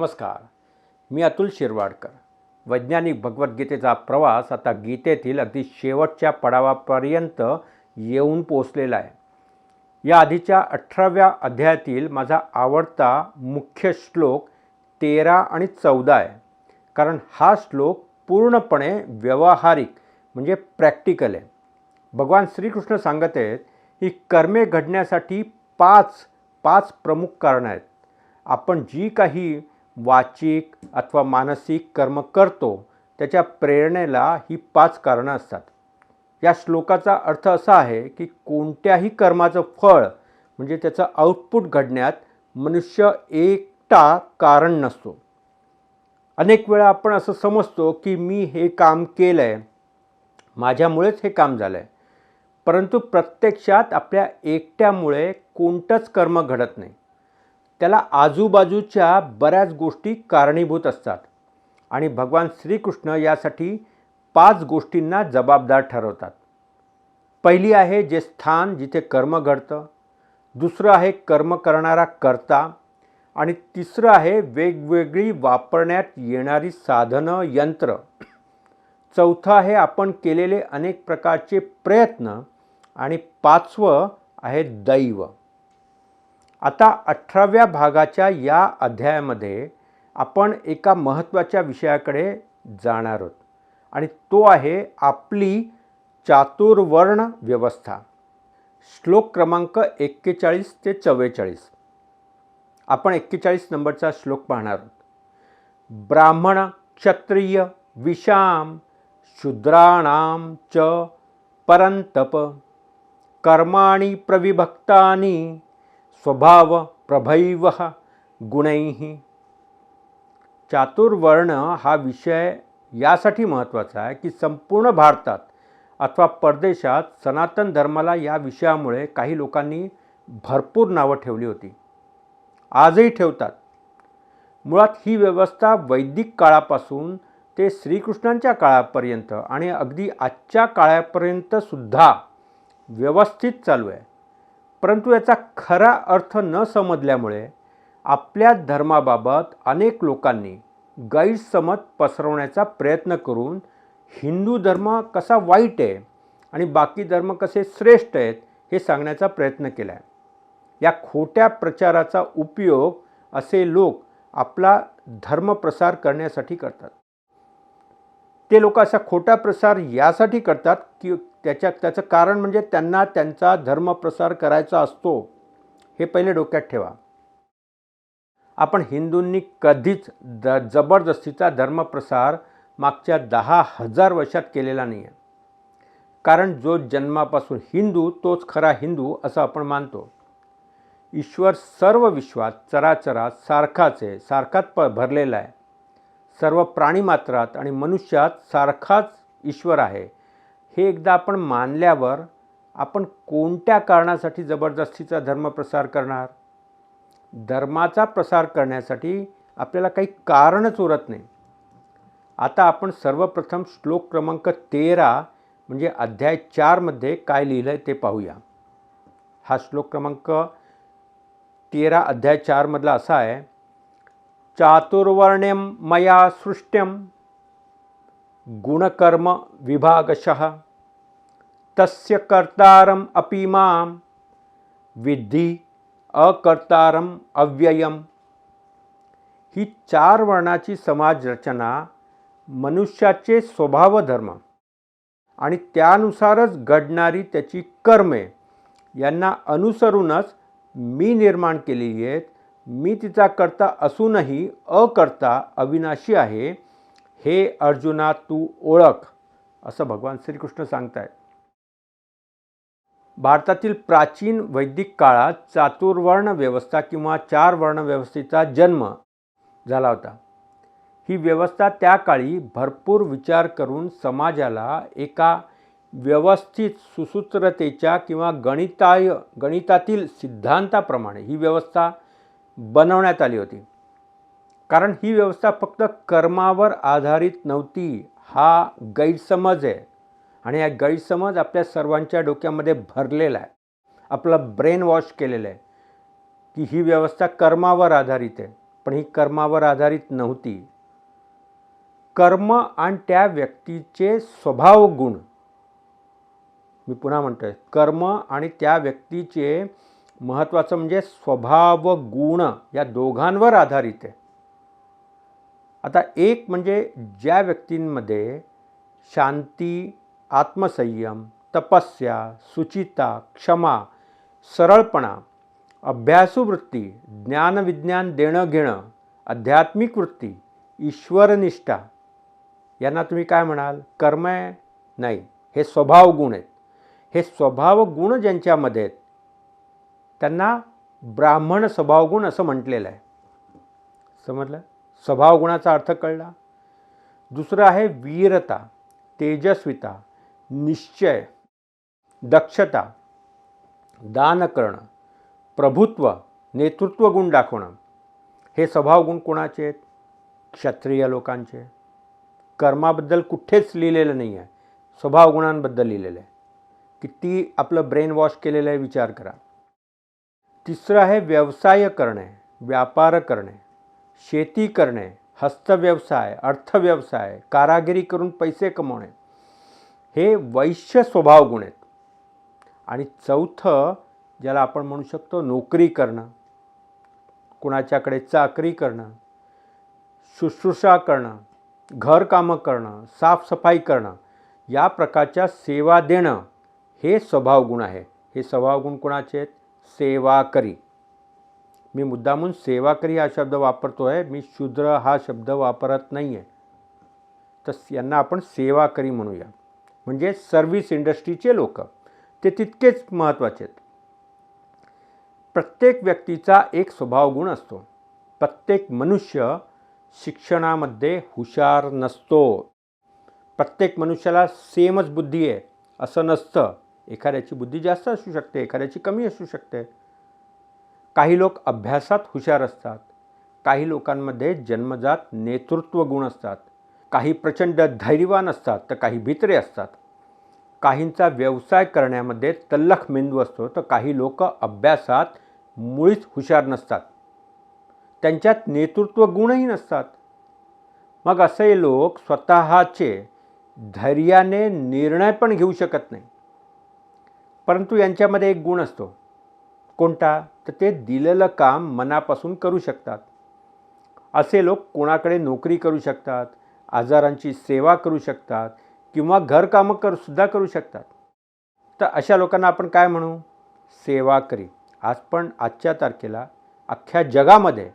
नमस्कार. मी अतुल शिरवाडकर. वैज्ञानिक भगवद्गीतेचा प्रवास आता गीतेतील अगदी शेवटच्या पडावापर्यंत येऊन पोचलेला आहे. या आधीच्या अठराव्या अध्यायातील माझा आवडता मुख्य श्लोक तेरा आणि चौदा आहे. कारण हा श्लोक पूर्णपणे व्यवहारिक म्हणजे प्रॅक्टिकल आहे. भगवान श्रीकृष्ण सांगत आहेत की कर्मे घडण्यासाठी पाच पाच प्रमुख कारणं आहेत. आपण जी काही वाचिक अथवा मानसिक कर्म करतो त्याच्या प्रेरणेला ही पाच कारणं असतात. या श्लोकाचा अर्थ असा आहे की कोणत्याही कर्माचं फळ म्हणजे त्याचं आउटपुट घडण्यात मनुष्य एकटा कारण नसतो. अनेक वेळा आपण असं समजतो की मी हे काम केलं आहे माझ्यामुळेच हे काम झालं आहे परंतु प्रत्यक्षात आपल्या एकट्यामुळे कोणतंच कर्म घडत नाही. त्याला आजूबाजूच्या बऱ्याच गोष्टी कारणीभूत असतात. आणि भगवान श्रीकृष्ण यासाठी पाच गोष्टींना जबाबदार ठरवतात. पहिली आहे जे स्थान जिथे कर्म घडतं. दुसरं आहे कर्म करणारा कर्ता. आणि तिसरं आहे वेगवेगळी वापरण्यात येणारी साधनं यंत्र. चौथं आहे आपण केलेले अनेक प्रकारचे प्रयत्न. आणि पाचवं आहे दैव. आता अठराव्या भागाच्या या अध्यायामध्ये आपण एका महत्त्वाच्या विषयाकडे जाणार आहोत. आणि तो आहे आपली चातुर्वर्ण व्यवस्था. श्लोक क्रमांक एक्केचाळीस ते चव्वेचाळीस. आपण एक्केचाळीस नंबरचा श्लोक पाहणार आहोत. ब्राह्मण क्षत्रिय विषाम शूद्राणाम च परंतप. कर्माणि प्रविभक्तानी स्वभाव प्रभैव गुणैः। चातुर्वर्ण हा विषय यासाठी महत्त्वाचा आहे की संपूर्ण भारतात अथवा परदेशात सनातन धर्माला या विषयामुळे काही लोकांनी भरपूर नावं ठेवली होती. आजही ठेवतात. मुळात ही व्यवस्था वैदिक काळापासून ते श्रीकृष्णांच्या काळापर्यंत आणि अगदी आजच्या काळापर्यंतसुद्धा व्यवस्थित चालू आहे. परंतु याचा खरा अर्थ न समजल्यामुळे आपल्या धर्माबाबत अनेक लोकांनी गैरसमज पसरवण्याचा प्रयत्न करून हिंदू धर्म कसा वाईट आहे आणि बाकी धर्म कसे श्रेष्ठ आहेत हे सांगण्याचा प्रयत्न केला आहे या खोट्या प्रचाराचा उपयोग असे लोक आपला धर्मप्रसार करण्यासाठी करतात. ते लोक असा खोटा प्रसार यासाठी करतात की त्याच्या त्याचं कारण म्हणजे त्यांना त्यांचा धर्मप्रसार करायचा असतो हे पहिले डोक्यात ठेवा. आपण हिंदूंनी कधीच द जबरदस्तीचा धर्मप्रसार मागच्या दहा हजार वर्षात केलेला नाही आहे कारण जो जन्मापासून हिंदू तोच खरा हिंदू असं आपण मानतो. ईश्वर सर्व विश्वात चराचरात सारखाच आहे सारखाच प भरलेला आहे. सर्व प्राणीमात्रात आणि मनुष्यात सारखाच ईश्वर आहे. हे एकदा आपण मानल्यावर आपण कोणत्या कारणासाठी जबरदस्तीचा धर्म प्रसार करणार? धर्माचा प्रसार करण्यासाठी आपल्याला काही कारणच उरत नाही. आता आपण सर्वप्रथम श्लोक क्रमांक तेरा म्हणजे अध्याय चारमध्ये काय लिहिलं आहे ते पाहूया. हा श्लोक क्रमांक तेरा अध्याय चारमधला असा आहे चातुर्वर्ण्यं मया सृष्ट्यं गुणकर्म विभागशः। तस्य कर्तारम् अपि मां विद्धी अकर्तारम अव्ययम। ही चार वर्णाची समाज रचना मनुष्याचे स्वभावधर्म आणि त्यानुसारच घडणारी त्याची कर्मे यांना अनुसरूनच मी निर्माण केलेली आहेत मी तिचा करता असूनही अकर्ता अविनाशी आहे हे अर्जुना तू ओळख असं भगवान श्रीकृष्ण सांगतायत भारतातील प्राचीन वैदिक काळात चातुर्वर्ण व्यवस्था किंवा चार वर्ण व्यवस्थेचा जन्म झाला होता. ही व्यवस्था त्या काळी भरपूर विचार करून समाजाला एका व्यवस्थित सुसूत्रतेच्या किंवा गणिताय गणितातील सिद्धांताप्रमाणे ही व्यवस्था बनवण्यात आली होती. कारण ही व्यवस्था फक्त कर्मावर आधारित नव्हती. हा गैरसमज आहे. आणि हा गैरसमज आपल्या सर्वांच्या डोक्यामध्ये भरलेला आहे. आपलं ब्रेन वॉश केलेलं आहे. की ही व्यवस्था कर्मावर आधारित आहे. पण ही कर्मावर आधारित नव्हती. कर्म आणि त्या व्यक्तीचे स्वभाव गुण मी पुन्हा म्हणतोय. कर्म आणि त्या व्यक्तीचे महत्त्वाचं म्हणजे स्वभाव गुण या दोघांवर आधारित आहे. आता एक म्हणजे ज्या व्यक्तींमध्ये शांती आत्मसंयम तपस्या सुचिता क्षमा सरळपणा अभ्यासू वृत्ती ज्ञानविज्ञान देणं घेणं आध्यात्मिक वृत्ती ईश्वरनिष्ठा यांना तुम्ही काय म्हणाल? कर्म आहे? नाही. हे स्वभाव गुण आहेत. हे स्वभाव गुण ज्यांच्यामध्ये आहेत त्यांना ब्राह्मण स्वभावगुण असं म्हटलेलं आहे. समजलं? स्वभावगुणाचा अर्थ कळला. दुसरं आहे वीरता तेजस्विता निश्चय दक्षता दान करणं प्रभुत्व नेतृत्व गुण दाखवणं. हे स्वभावगुण कोणाचे आहेत? क्षत्रिय लोकांचे कर्माबद्दल कुठेच लिहिलेलं नाही आहे. स्वभावगुणांबद्दल लिहिलेलं आहे. किती आपलं ब्रेन वॉश केलेलं आहे विचार करा. तिसरं आहे व्यवसाय करणे व्यापार करणे शेती करणे हस्तव्यवसाय अर्थव्यवसाय कारागिरी करून पैसे कमवणे. हे वैश्य स्वभाव गुण आहेत. आणि चौथं ज्याला आपण म्हणू शकतो नोकरी करणं कुणाच्याकडे चाकरी करणं शुश्रूषा करणं घरकामं करणं साफसफाई करणं या प्रकारच्या सेवा देणं हे स्वभावगुण आहे. हे स्वभावगुण कोणाचे आहेत? सेवाकरी. मी मुद्दामून सेवाकरी हा शब्द वापरतो आहे मी शूद्र हा शब्द वापरत नाही आहे तर यांना आपण सेवाकरी म्हणूया. म्हणजे सर्व्हिस इंडस्ट्रीचे लोक. ते तितकेच महत्त्वाचे आहेत. प्रत्येक व्यक्तीचा एक स्वभाव गुण असतो. प्रत्येक मनुष्य शिक्षणामध्ये हुशार नसतो. प्रत्येक मनुष्याला सेमच बुद्धी आहे असं नसतं. एखाद्याची बुद्धी जास्त असू शकते एखाद्याची कमी असू शकते. काही लोक अभ्यासात हुशार असतात. काही लोकांमध्ये जन्मजात नेतृत्व गुण असतात. काही प्रचंड धैर्यवान असतात तर काही भित्रे असतात. काहींचा व्यवसाय करण्यामध्ये तल्लख मेंदू असतो तर काही लोक अभ्यासात मुळीच हुशार नसतात. त्यांच्यात नेतृत्व गुणही नसतात. मग असे लोक स्वतःचे धैर्याने निर्णय पण घेऊ शकत नाही परंतु यांच्यामध्ये एक गुण असतो. कोणता? तर ते दिलेलं काम मनापासून करू शकतात. असे लोक कोणाकडे नोकरी करू शकतात आजारांची सेवा करू शकतात किंवा घरकामं कर सुद्धा करू शकतात. तर अशा लोकांना आपण काय म्हणू? सेवा करी. आज पण आजच्या तारखेला अख्ख्या जगामध्ये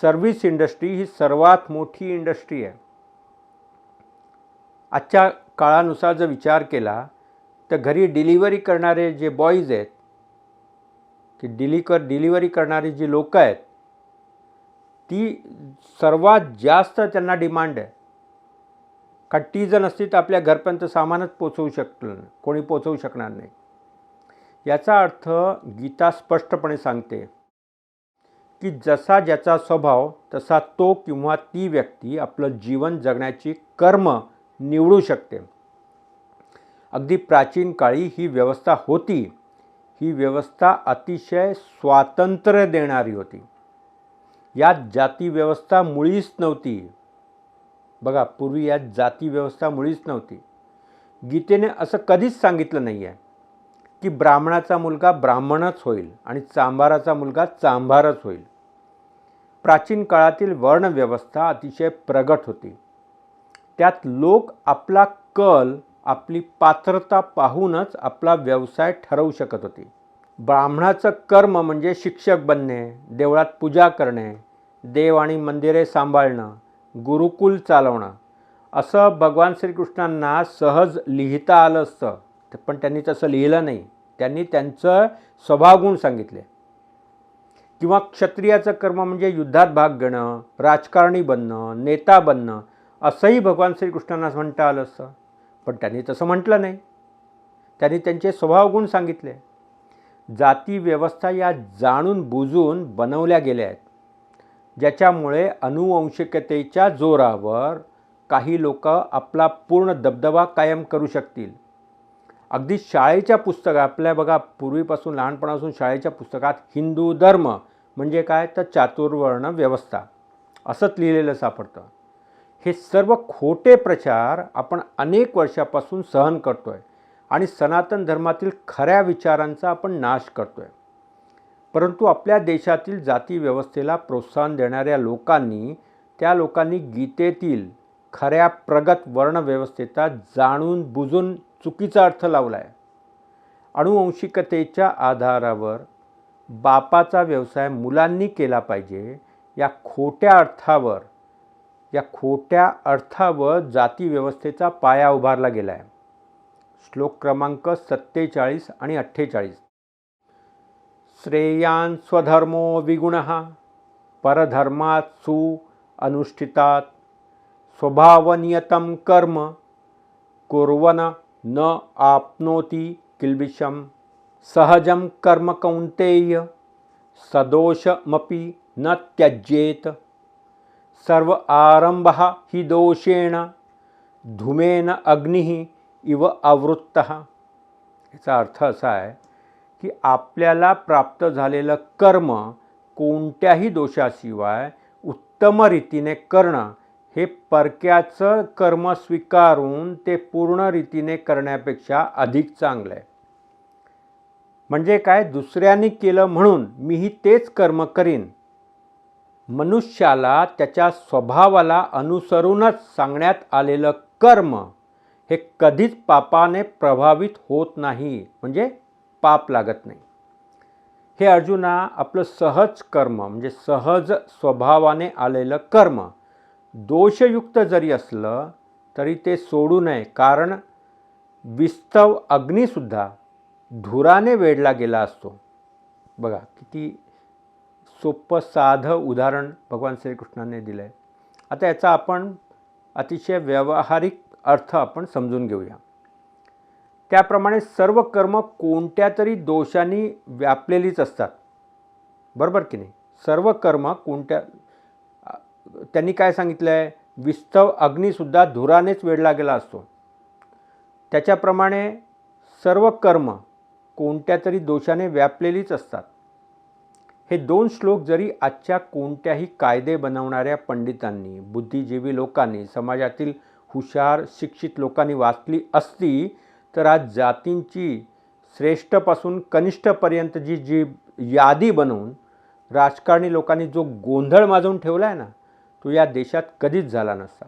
सर्व्हिस इंडस्ट्री ही सर्वात मोठी इंडस्ट्री आहे. आजच्या काळानुसार जर विचार केला तर घरी डिलिव्हरी करणारे जे बॉईज आहेत की डिलिकर डिलिव्हरी करणारी जी लोकं आहेत ती सर्वात जास्त त्यांना डिमांड आहे. का ती जर नसती तर आपल्या घरपर्यंत सामानच पोचवू शकलं कोणी पोचवू शकणार नाही. याचा अर्थ गीता स्पष्टपणे सांगते की जसा ज्याचा स्वभाव तसा तो किंवा ती व्यक्ती आपलं जीवन जगण्याची कर्म निवडू शकते. अगदी प्राचीन काळी ही व्यवस्था होती. ही व्यवस्था अतिशय स्वातंत्र्य देणारी होती. यात जाती व्यवस्था मुळीच नव्हती. बघा पूर्वी यात जाती व्यवस्था मुळीच नव्हती. गीतेने असं कधीच सांगितलं नाही आहे की ब्राह्मणाचा मुलगा ब्राह्मणच होईल आणि चांभाराचा मुलगा चांभारच होईल. प्राचीन काळातील वर्णव्यवस्था अतिशय प्रगट होती. त्यात लोक आपला कल आपली पात्रता पाहूनच आपला व्यवसाय ठरवू शकत होती. ब्राह्मणाचं कर्म म्हणजे शिक्षक बनणे देवळात पूजा करणे देव आणि मंदिरे सांभाळणं गुरुकुल चालवणं. असं भगवान श्रीकृष्णांना सहज लिहिता आलं असतं पण त्यांनी तसं लिहिलं नाही. त्यांनी त्यांचं स्वभावगुण सांगितले. किंवा क्षत्रियाचं कर्म म्हणजे युद्धात भाग घेणं राजकारणी बनणं नेता बनणं असंही भगवान श्रीकृष्णांना म्हणता आलं असतं. पण त्यांनी तसं म्हटलं नाही. त्यांनी त्यांचे स्वभावगुण सांगितले. जाती व्यवस्था या जाणून बुजून बनवल्या गेल्या आहेत. ज्याच्यामुळे अनुवंशिकतेच्या जोरावर काही लोक आपला पूर्ण दबदबा कायम करू शकतील. अगदी शाळेच्या पुस्तकात आपल्या बघा पूर्वीपासून लहानपणापासून शाळेच्या पुस्तकात हिंदू धर्म म्हणजे काय? तर चातुर्वर्ण व्यवस्था. असंच लिहिलेलं सापडतं. हे सर्व खोटे प्रचार आपण अनेक वर्षापासून सहन करतो आहे आणि सनातन धर्मातील खऱ्या विचारांचा आपण नाश करतो आहे परंतु आपल्या देशातील जाती व्यवस्थेला प्रोत्साहन देणाऱ्या लोकांनी त्या लोकांनी गीतेतील खऱ्या प्रगत वर्णव्यवस्थेचा जाणून बुजून चुकीचा अर्थ लावला आहे अणुवंशिकतेच्या आधारावर बापाचा व्यवसाय मुलांनी केला पाहिजे या खोट्या अर्थावर या खोट्या अर्थावर जाती व्यवस्थेचा पाया उभारला गेला आहे श्लोक क्रमांक सत्तेचाळीस आणि अठ्ठेचाळीस. श्रेयान स्वधर्मो विगुण परधर्मात सु अनुष्ठितात स्वभावनियतम कर्म कुर्वन न आपनोती किल्बिषम सहजं कर्म कौंतेय सदोषमपि न त्यजेत। सर्व आरंभ हि दोषेण धूमेन अग्निः इव आवृत्त. याचा अर्थ असा आहे की आपल्याला प्राप्त झालेलं कर्म कोणत्याही दोषाशिवाय उत्तम रीतीने करणं हे परक्याचं कर्म स्वीकारून ते पूर्ण रीतीने करण्यापेक्षा अधिक चांगलं आहे. म्हणजे काय? दुसऱ्यांनी केलं म्हणून मीही तेच कर्म करीन. मनुष्याला त्याच्या स्वभावाला अनुसरूनच सांगण्यात आलेलं कर्म हे कधीच पापाने प्रभावित होत नाही म्हणजे पाप लागत नाही. हे अर्जुना आपलं सहज कर्म म्हणजे सहज स्वभावाने आलेलं कर्म दोषयुक्त जरी असलं तरी ते सोडू नये. कारण विस्तव अग्निसुद्धा धुराने वेढला गेला असतो. बघा किती सोपं साधं उदाहरण भगवान श्रीकृष्णाने दिलं आहे आता याचा आपण अतिशय व्यावहारिक अर्थ आपण समजून घेऊया. त्याप्रमाणे सर्व कर्म कोणत्या तरी दोषांनी व्यापलेलीच असतात. बरोबर की नाही? सर्व कर्म कोणत्या त्यांनी काय सांगितलं आहे विस्तव अग्निसुद्धा धुरानेच वेढला गेला असतो. त्याच्याप्रमाणे सर्व कर्म कोणत्या तरी दोषाने व्यापलेलीच असतात. हे दोन श्लोक जरी आजच्या कोणत्याही कायदे बनवणाऱ्या पंडितांनी बुद्धिजीवी लोकांनी समाजातील हुशार शिक्षित लोकांनी वाचली असती तर आज जातींची श्रेष्ठपासून कनिष्ठपर्यंत जी जी यादी बनवून राजकारणी लोकांनी जो गोंधळ माजवून ठेवला आहे ना तो या देशात कधीच झाला नसता.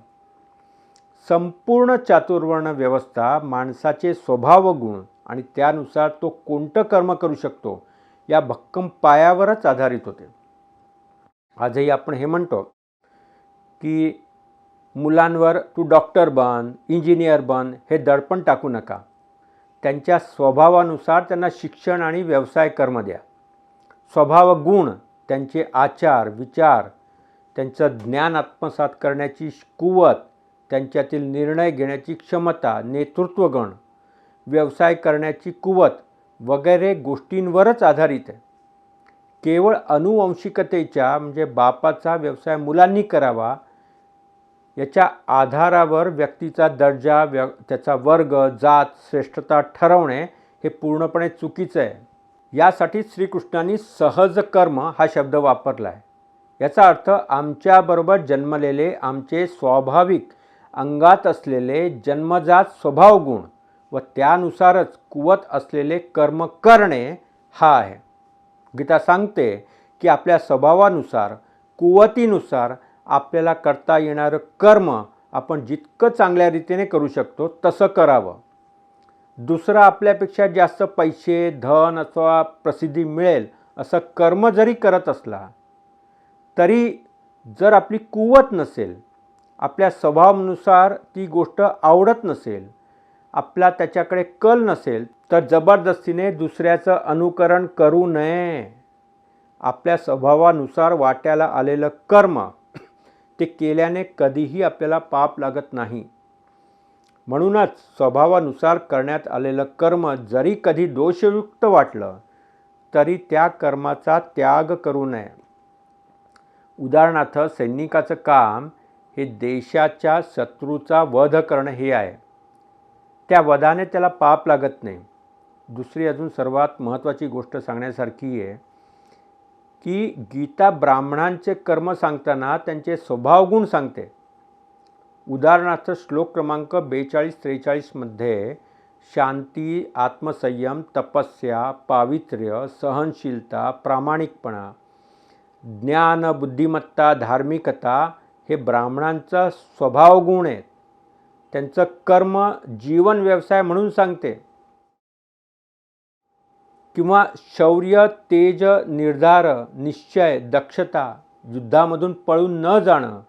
संपूर्ण चातुर्वर्ण व्यवस्था माणसाचे स्वभाव गुण आणि त्यानुसार तो कोणतं कर्म करू शकतो या भक्कम पायावरच आधारित होते. आजही आपण हे म्हणतो की मुलांवर तू डॉक्टर बन इंजिनियर बन हे दडपण टाकू नका. त्यांच्या स्वभावानुसार त्यांना शिक्षण आणि व्यवसाय कर्म द्या. स्वभाव गुण त्यांचे आचार विचार त्यांचं ज्ञान आत्मसात करण्याची कुवत त्यांच्यातील निर्णय घेण्याची क्षमता नेतृत्वगण व्यवसाय करण्याची कुवत वगैरे गोष्टींवरच आधारित आहे. केवळ अनुवंशिकतेच्या म्हणजे बापाचा व्यवसाय मुलांनी करावा याच्या आधारावर व्यक्तीचा दर्जा व्य त्याचा वर्ग जात श्रेष्ठता ठरवणे हे पूर्णपणे चुकीचं आहे. यासाठी श्रीकृष्णांनी सहज कर्म हा शब्द वापरला आहे. याचा अर्थ आमच्याबरोबर जन्मलेले आमचे स्वाभाविक अंगात असलेले जन्मजात स्वभावगुण व त्यानुसारच कुवत असलेले कर्म करणे हा आहे. गीता सांगते की आपल्या स्वभावानुसार कुवतीनुसार आपल्याला करता येणारं कर्म आपण जितकं चांगल्या रीतीने करू शकतो तसं करावं. दुसरं आपल्यापेक्षा जास्त पैसे धन अथवा प्रसिद्धी मिळेल असं कर्म जरी करत असला तरी जर आपली कुवत नसेल आपल्या स्वभावानुसार ती गोष्ट आवडत नसेल आपला त्याच्याकडे कल नसेल तर जबरदस्तीने दुसऱ्याचं अनुकरण करू नये. आपल्या स्वभावानुसार वाट्याला आलेलं कर्म ते केल्याने कधीही आपल्याला पाप लागत नाही. म्हणूनच स्वभावानुसार करण्यात आलेलं कर्म जरी कधी दोषयुक्त वाटलं तरी त्या कर्माचा त्याग करू नये. उदाहरणार्थ सैनिकाचं काम हे देशाच्या शत्रूचा वध करणं हे आहे. त्या वधाने त्याला पाप लागत नाही. दुसरी अजून सर्वात महत्त्वाची गोष्ट सांगण्यासारखी आहे की गीता ब्राह्मणांचे कर्म सांगताना त्यांचे स्वभावगुण सांगते. उदाहरणार्थ श्लोक क्रमांक बेचाळीस त्रेचाळीसमध्ये शांती आत्मसंयम तपस्या पावित्र्य सहनशीलता प्रामाणिकपणा ज्ञान बुद्धिमत्ता धार्मिकता हे ब्राह्मणांचा स्वभावगुण आहेत. त्यांचं कर्म जीवन व्यवसाय म्हणून सांगते. किंवा शौर्य तेज निर्धार निश्चय दक्षता युद्धामधून पळून न जाणं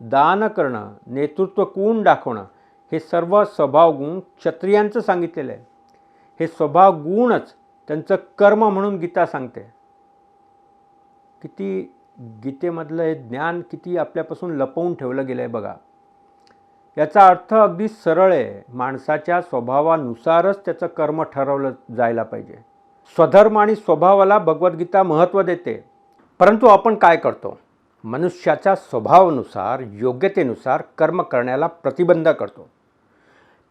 दान करणं नेतृत्व कोण दाखवणं हे सर्व स्वभाव गुण क्षत्रियांचं सांगितलेलं आहे. हे स्वभाव गुणच त्यांचं कर्म म्हणून गीता सांगते. किती गीतेमधलं हे ज्ञान किती आपल्यापासून लपवून ठेवलं गेलं आहे बघा. याचा अर्थ अगदी सरळ आहे. माणसाच्या स्वभावानुसारच त्याचं कर्म ठरवलं जायला पाहिजे. स्वधर्म आणि स्वभावाला भगवद्गीता महत्त्व देते. परंतु आपण काय करतो? मनुष्याच्या स्वभावानुसार योग्यतेनुसार कर्म करण्याला प्रतिबंध करतो.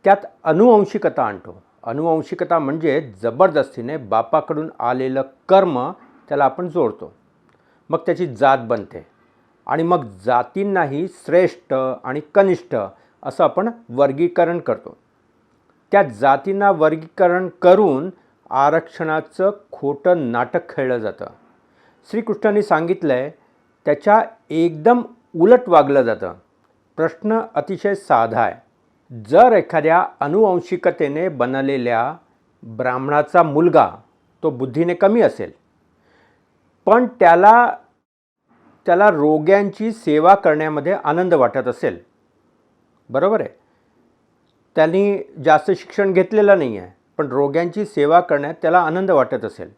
त्यात अनुवंशिकता आणतो. अनुवंशिकता म्हणजे जबरदस्तीने बापाकडून आलेलं कर्म त्याला आपण जोडतो. मग त्याची जात बनते. आणि मग जातींनाही श्रेष्ठ आणि कनिष्ठ असं आपण वर्गीकरण करतो. त्या जातींना वर्गीकरण करून आरक्षणाचं खोटं नाटक खेळलं जातं. श्रीकृष्णांनी सांगितलं आहे त्याच्या एकदम उलट वागलं जातं. प्रश्न अतिशय साधा आहे. जर एखाद्या अनुवंशिकतेने बनलेल्या ब्राह्मणाचा मुलगा तो बुद्धीने कमी असेल पण त्याला त्याला रोग्यांची सेवा करण्यामध्ये आनंद वाटत असेल बरोबर आहे. त्यांनी जास्त शिक्षण घेतलेलं नाही आहे पण रोग्यांची सेवा करण्यात त्याला आनंद वाटत असेल.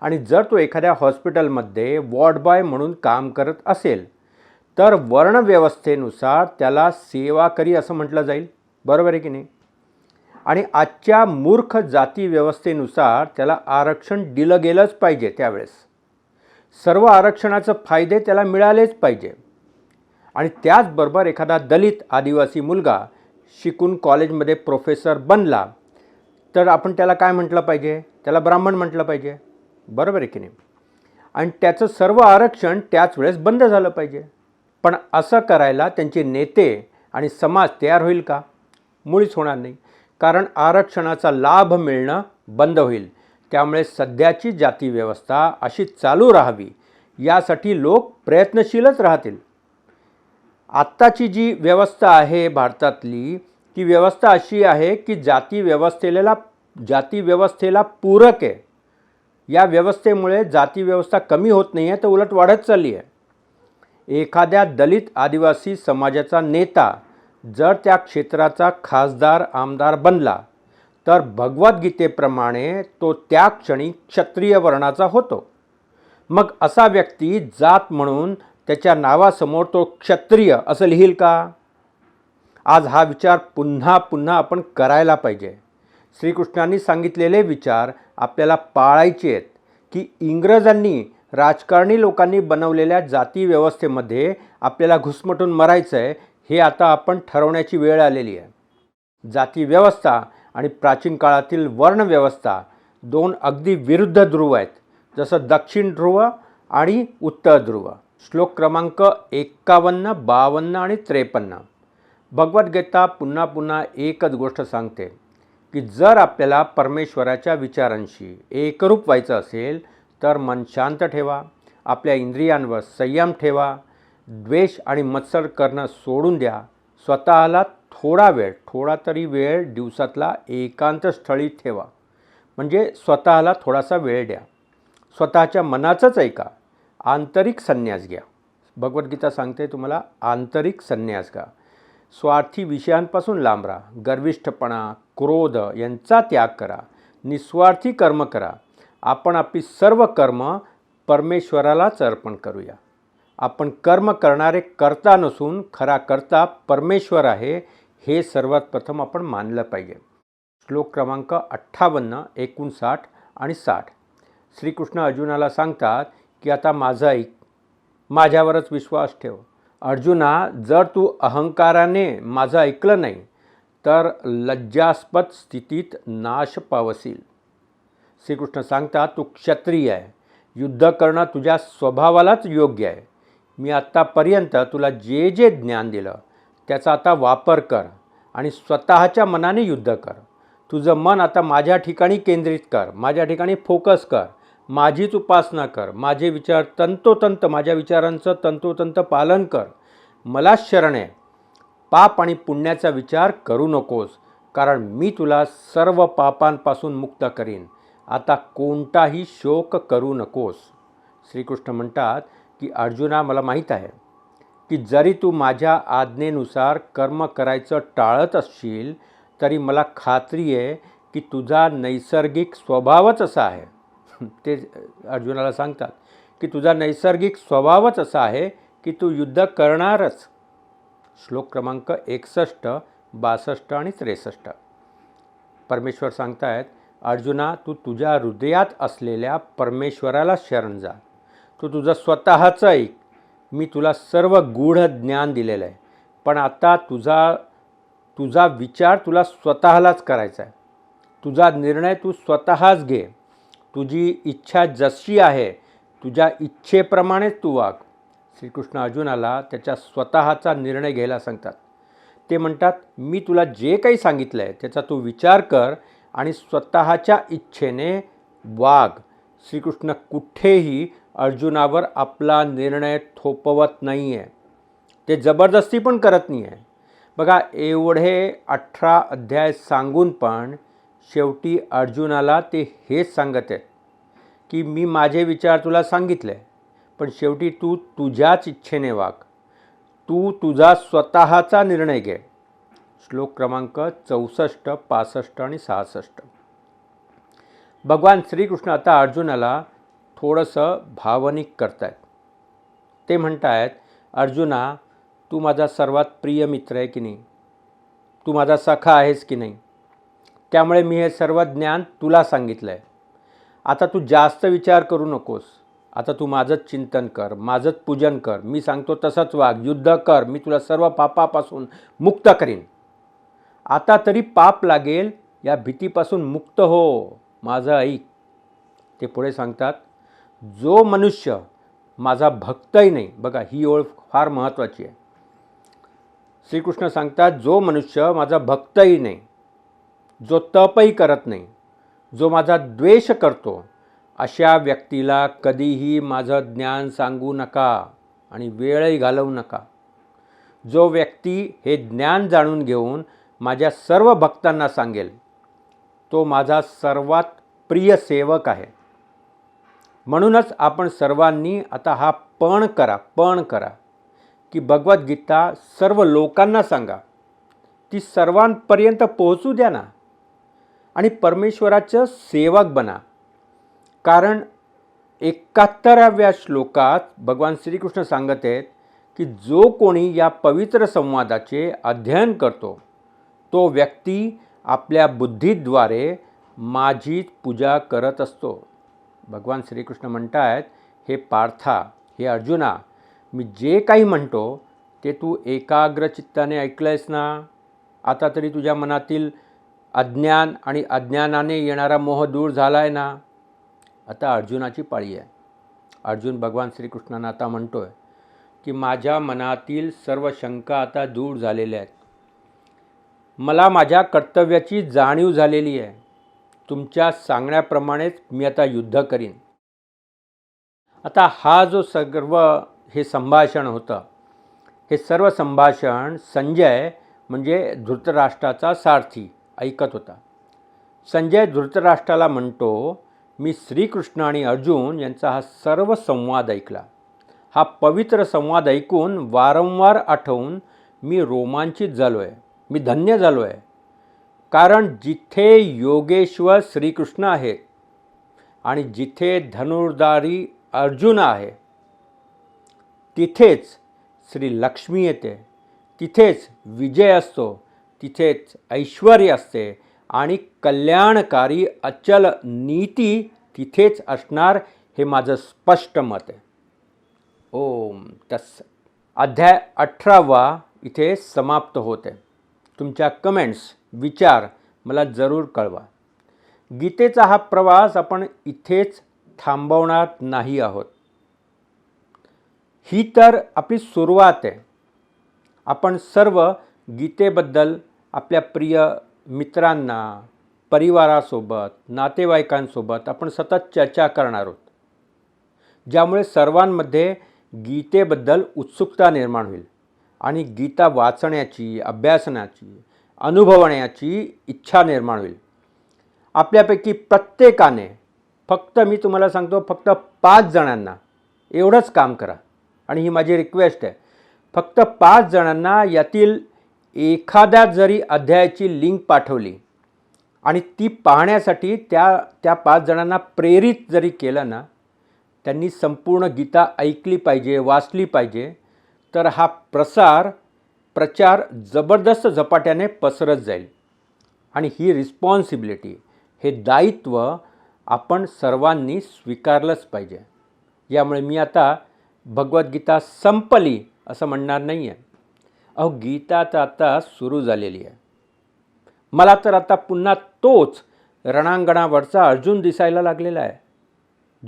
आणि जर तो एखाद्या हॉस्पिटलमध्ये वॉर्ड बॉय म्हणून काम करत असेल तर वर्णव्यवस्थेनुसार त्याला सेवाकरी असं म्हटलं जाईल. बरोबर आहे की नाही? आणि आजच्या मूर्ख जाती व्यवस्थेनुसार त्याला आरक्षण दिलं गेलंच पाहिजे त्यावेळेस. सर्व आरक्षणाचं फायदे त्याला मिळालेच पाहिजे. आणि त्याचबरोबर एखादा दलित आदिवासी मुलगा शिकून कॉलेजमध्ये प्रोफेसर बनला तर आपण त्याला काय म्हटलं पाहिजे? त्याला ब्राह्मण म्हटलं पाहिजे. बरोबर आहे की नाही? आणि त्याचं सर्व आरक्षण त्याच वेळेस बंद झालं पाहिजे. पण असं करायला त्यांचे नेते आणि समाज तयार होईल का? मुळीच होणार नाही. कारण आरक्षणाचा लाभ मिळणं बंद होईल. त्यामुळे सध्याची जाती व्यवस्था अशी चालू राहावी. यासाठी लोक प्रयत्नशीलच राहतील. आत्ताची जी व्यवस्था आहे भारतातली ती व्यवस्था अशी आहे की जाती व्यवस्थेला जाती व्यवस्थेला पूरक आहे. या व्यवस्थेमुळे जाती व्यवस्था कमी होत नाही आहे तर उलट वाढत चालली आहे. एखाद्या दलित आदिवासी समाजाचा नेता जर त्या क्षेत्राचा खासदार आमदार बनला तर भगवद्गीतेप्रमाणे तो त्या क्षणी क्षत्रिय वर्णाचा होतो. मग असा व्यक्ती जात म्हणून त्याच्या नावासमोर तो क्षत्रिय असं लिहील का? आज हा विचार पुन्हा पुन्हा आपण करायला पाहिजे. श्रीकृष्णांनी सांगितलेले विचार आपल्याला पाळायचे आहेत की इंग्रजांनी राजकारणी लोकांनी बनवलेल्या जाती व्यवस्थेमध्ये आपल्याला घुसमटून मरायचं आहे हे आता आपण ठरवण्याची वेळ आलेली आहे. जाती व्यवस्था आणि प्राचीन काळातील वर्णव्यवस्था दोन अगदी विरुद्ध ध्रुव आहेत जसं दक्षिण ध्रुव आणि उत्तर ध्रुव. श्लोक क्रमांक एक्कावन्न बावन्न आणि त्रेपन्न. भगवद्गीता पुन्हा पुन्हा एकच गोष्ट सांगते की जर आपल्याला परमेश्वराच्या विचारांशी एकरूप व्हायचं असेल तर मन शांत ठेवा आपल्या इंद्रियांवर संयम ठेवा द्वेष आणि मत्सर करणं सोडून द्या स्वतःला थोडा वेळ थोडा तरी वेळ दिवसातला एकांत स्थळी ठेवा. म्हणजे स्वतःला थोडासा वेळ द्या. स्वतःच्या मनाचंच ऐका. आंतरिक संन्यास घ्या. भगवद्गीता सांगते तुम्हाला आंतरिक संन्यास घ्या. स्वार्थी विषयांपासून लांब राहा. गर्विष्ठपणा क्रोध यांचा त्याग करा. निस्वार्थी कर्म करा. आपण आपली सर्व कर्म परमेश्वरालाच अर्पण करूया. आपण कर्म करणारे करता नसून खरा करता परमेश्वर आहे हे सर्वात प्रथम आपण मानलं पाहिजे. श्लोक क्रमांक अठ्ठावन्न एकोणसाठ आणि साठ. श्रीकृष्ण अर्जुनाला सांगतात की आता माझं ऐक. माझ्यावरच विश्वास ठेव. अर्जुना जर तू अहंकाराने माझं ऐकलं नाही तर लज्जास्पद स्थितीत नाश पावसील श्रीकृष्ण सांगतात तू क्षत्रिय आहे. युद्ध करणं तुझ्या स्वभावालाच योग्य आहे. मी आत्तापर्यंत तुला जे जे ज्ञान दिलं त्याचा आता वापर कर आणि स्वतःच्या मनाने युद्ध कर. तुझं मन आता माझ्या ठिकाणी केंद्रित कर माझ्या ठिकाणी फोकस कर. माझीच उपासना कर. माझे विचार तंतोतंत माझ्या विचारांचं तंतोतंत पालन कर. मला शरण आहे पाप आणि पुण्याचा विचार करू नकोस कारण मी तुला सर्व पापांपासून मुक्त करीन. आता कोणताही शोक करू नकोस. श्रीकृष्ण म्हणतात की अर्जुना मला माहीत आहे की जरी तू माझ्या आज्ञेनुसार कर्म करायचं टाळत असशील तरी मला खात्री आहे की तुझा नैसर्गिक स्वभावच असा आहे. ते अर्जुनाला सांगतात की तुझा नैसर्गिक स्वभावच असा आहे की तू युद्ध करणारच. श्लोक क्रमांक एकसष्ट बासष्ट आणि त्रेसष्ट. परमेश्वर सांगतायत अर्जुना तू तुझ्या हृदयात असलेल्या परमेश्वराला शरण जा. तू तुझं स्वतःचं ऐक. मी तुला सर्व गूढ ज्ञान दिलेलं आहे. पण आता तुझा तुझा विचार तुला स्वतःलाच करायचा आहे. तुझा निर्णय तू स्वतःच घे. तुझी इच्छा जशी आहे तुझ्या इच्छेप्रमाणेच तू वाग. श्रीकृष्ण अर्जुनाला त्याच्या स्वतःचा निर्णय घ्यायला सांगतात. ते म्हणतात मी तुला जे काही सांगितलं आहे त्याचा तू विचार कर आणि स्वतःच्या इच्छेने वाघ श्रीकृष्ण कुठेही अर्जुनावर आपला निर्णय थोपवत नाही आहे ते जबरदस्ती पण करत नाही आहे बघा एवढे अठरा अध्याय सांगून पण शेवटी अर्जुनाला ते हेच सांगत आहेत की मी माझे विचार तुला सांगितले पण शेवटी तू तुझ्याच इच्छेने वाग. तू तुझा स्वतःचा निर्णय घे. श्लोक क्रमांक चौसष्ट पासष्ट आणि सहासष्ट. भगवान श्रीकृष्ण आता अर्जुनाला थोडंसं भावनिक करतायत. ते म्हणतायत अर्जुना तू माझा सर्वात प्रिय मित्र आहे की नाही? तू माझा सखा आहेस की नाही? त्यामुळे मी हे सर्व ज्ञान तुला सांगितलं आहे आता तू जास्त विचार करू नकोस. आता तू माझंच चिंतन कर माझंच पूजन कर. मी सांगतो तसंच वाग युद्ध कर. मी तुला सर्व पापापासून मुक्त करीन. आता तरी पाप लागेल या भीतीपासून मुक्त हो माझं ऐक. ते पुढे सांगतात जो मनुष्य माझा भक्तही नाही. बघा ही ओळख फार महत्त्वाची आहे. श्रीकृष्ण सांगतात जो मनुष्य माझा भक्तही नाही जो तपही करत नाही जो माझा द्वेष करतो अशा व्यक्तीला कधीही माझं ज्ञान सांगू नका आणि वेळही घालवू नका. जो व्यक्ती हे ज्ञान जाणून घेऊन माझ्या सर्व भक्तांना सांगेल तो माझा सर्वात प्रिय सेवक आहे. म्हणूनच आपण सर्वांनी आता हा पण करा पण करा की भगवद्गीता सर्व लोकांना सांगा. ती सर्वांपर्यंत पोहोचू द्या ना. आणि परमेश्वराचं सेवक बना. कारण एकाहत्तराव्या श्लोकात भगवान श्रीकृष्ण सांगत आहेत की जो कोणी या पवित्र संवादाचे अध्ययन करतो तो व्यक्ती आपल्या बुद्धीद्वारे माझीच पूजा करत असतो. भगवान श्रीकृष्ण म्हणतायत हे पार्था हे अर्जुना मी जे काही म्हणतो ते तू एकाग्र चित्ताने ऐकलं आहेस ना? आता तरी तुझ्या मनातील अज्ञान आणि अज्ञानाने येणारा मोह दूर झाला आहे ना? आता अर्जुनाची पाळी आहे. अर्जुन भगवान श्रीकृष्णांना आता म्हणतो आहे की माझ्या मनातील सर्व शंका आता दूर झालेल्या आहेत. मला माझ्या कर्तव्याची जाणीव झालेली आहे. तुमच्या सांगण्याप्रमाणेच मी आता युद्ध करीन. आता हा जो सर्व हे संभाषण होतं हे सर्व संभाषण संजय म्हणजे धृतराष्ट्राचा सारथी ऐकत होता. संजय धृतराष्ट्राला म्हणतो मी श्रीकृष्ण आणि अर्जुन यांचा हा सर्व संवाद ऐकला. हा पवित्र संवाद ऐकून वारंवार आठवून मी रोमांचित झालो आहे मी धन्य झालो आहे कारण जिथे योगेश्वर श्रीकृष्ण आहे आणि जिथे धनुर्धारी अर्जुन आहे तिथेच श्री लक्ष्मी येते. तिथेच विजय असतो. तिथेच ऐश्वर असते आणि कल्याणकारी अचल नीती तिथेच असणार हे माझं स्पष्ट मत आहे. ओम. तस अध्याय अठरावा इथे समाप्त होते. तुमच्या कमेंट्स विचार मला जरूर कळवा. गीतेचा हा प्रवास आपण इथेच थांबवणार नाही आहोत. ही तर आपली सुरुवात आहे. आपण सर्व गीतेबद्दल आपल्या प्रिय मित्रांना परिवारासोबत नातेवाईकांसोबत आपण सतत चर्चा करणार आहोत. ज्यामुळे सर्वांमध्ये गीतेबद्दल उत्सुकता निर्माण होईल आणि गीता वाचण्याची अभ्यासनाची अनुभवण्याची इच्छा निर्माण होईल. आपल्यापैकी प्रत्येकाने फक्त मी तुम्हाला सांगतो फक्त पाच जणांना एवढंच काम करा. आणि ही माझी रिक्वेस्ट आहे. फक्त पाच जणांना यातील एखाद्या जरी अध्यायाची लिंक पाठवली आणि ती पाहण्यासाठी त्या त्या पाच जणांना प्रेरित जरी केलं ना त्यांनी संपूर्ण गीता ऐकली पाहिजे वाचली पाहिजे तर हा प्रसार प्रचार जबरदस्त झपाट्याने पसरत जाईल. आणि ही रिस्पॉन्सिबिलिटी हे दायित्व आपण सर्वांनी स्वीकारलंच पाहिजे. यामुळे मी आता भगवद्गीता संपली असं म्हणणार नाही आहे अहो गीता तर आता सुरू झालेली आहे. मला तर आता पुन्हा तोच रणांगणावरचा अर्जुन दिसायला लागलेला आहे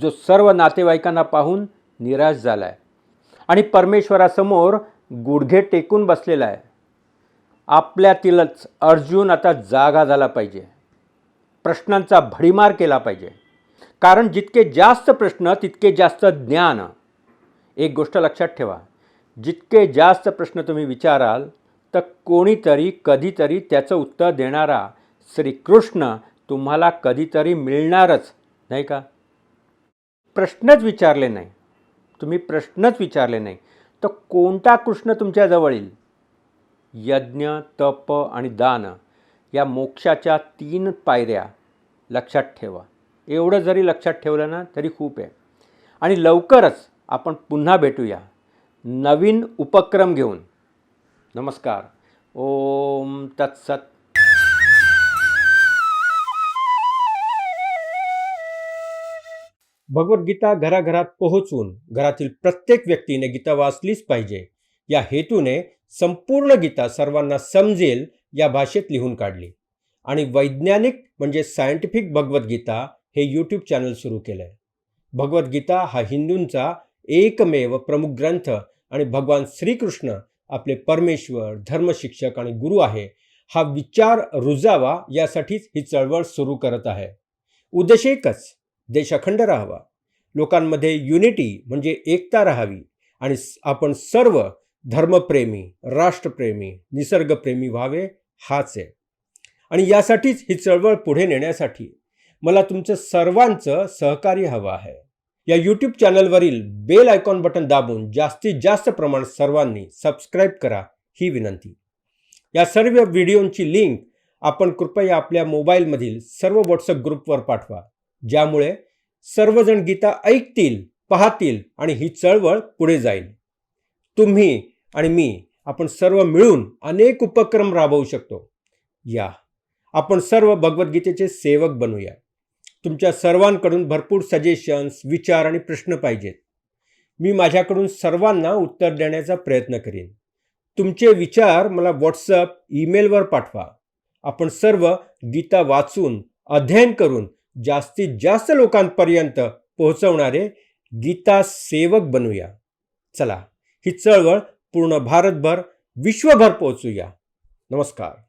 जो सर्व नातेवाईकांना पाहून निराश झाला आहे आणि परमेश्वरासमोर गुडघे टेकून बसलेला आहे. आपल्यातीलच अर्जुन आता जागा झाला पाहिजे. प्रश्नांचा भडीमार केला पाहिजे. कारण जितके जास्त प्रश्न तितके जास्त ज्ञान. एक गोष्ट लक्षात ठेवा. जितके जास्त प्रश्न तुम्ही विचाराल तर कोणीतरी कधीतरी त्याचं उत्तर देणारा श्रीकृष्ण तुम्हाला कधीतरी मिळणारच नाही का? प्रश्नच विचारले नाही. तुम्ही प्रश्नच विचारले नाही. तर कोणता कृष्ण तुमच्याजवळ येईल? यज्ञ तप आणि दान या मोक्षाच्या तीन पायऱ्या लक्षात ठेवा. एवढं जरी लक्षात ठेवलं ना तरी खूप आहे. आणि लवकरच आपण पुन्हा भेटूया. नवीन उपक्रम घेऊन. नमस्कार. ओम तत्सत. भगवद्गीता घराघरात पोहोचून घरातील प्रत्येक व्यक्तीने गीता वाचलीच पाहिजे. या हेतूने संपूर्ण गीता सर्वांना समजेल या भाषेत लिहून काढली. आणि वैज्ञानिक म्हणजे सायंटिफिक भगवद्गीता हे यूट्यूब चॅनल सुरू केलं आहे भगवद्गीता हा हिंदूंचा एकमेव प्रमुख ग्रंथ आणि भगवान श्रीकृष्ण आपले परमेश्वर धर्मशिक्षक आणि गुरु आहे हा विचार रुजावा यासाठीच ही चळवळ सुरू करत आहे. उद्देश एकच देश अखंड राहावा. लोकांमध्ये युनिटी म्हणजे एकता राहावी आणि आपण सर्व धर्मप्रेमी राष्ट्रप्रेमी निसर्गप्रेमी व्हावे हाच आहे. आणि यासाठीच ही चळवळ पुढे नेण्यासाठी मला तुमचं सर्वांचं सहकार्य हवं आहे. या यूट्यूब चॅनलवरील बेल आयकॉन बटन दाबून जास्तीत जास्त प्रमाणात सर्वांनी सबस्क्राईब करा ही विनंती. या सर्व व्हिडिओंची लिंक आपण कृपया आपल्या मोबाईलमधील सर्व व्हॉट्सअप ग्रुपवर पाठवा. ज्यामुळे सर्वजण गीता ऐकतील पाहतील आणि ही चळवळ पुढे जाईल. तुम्ही आणि मी आपण सर्व मिळून अनेक उपक्रम राबवू शकतो. या आपण सर्व भगवद्गीतेचे सेवक बनूया. तुमच्या सर्वांकडून भरपूर सजेशन्स विचार आणि प्रश्न पाहिजेत. मी माझ्याकडून सर्वांना उत्तर देण्याचा प्रयत्न करीन. तुमचे विचार मला व्हॉट्सअप ईमेलवर पाठवा. आपण सर्व गीता वाचून अध्ययन करून जास्तीत जास्त लोकांपर्यंत पोहोचवणारे गीता सेवक बनूया. चला ही चळवळ पूर्ण भारतभर विश्वभर पोहोचूया. नमस्कार.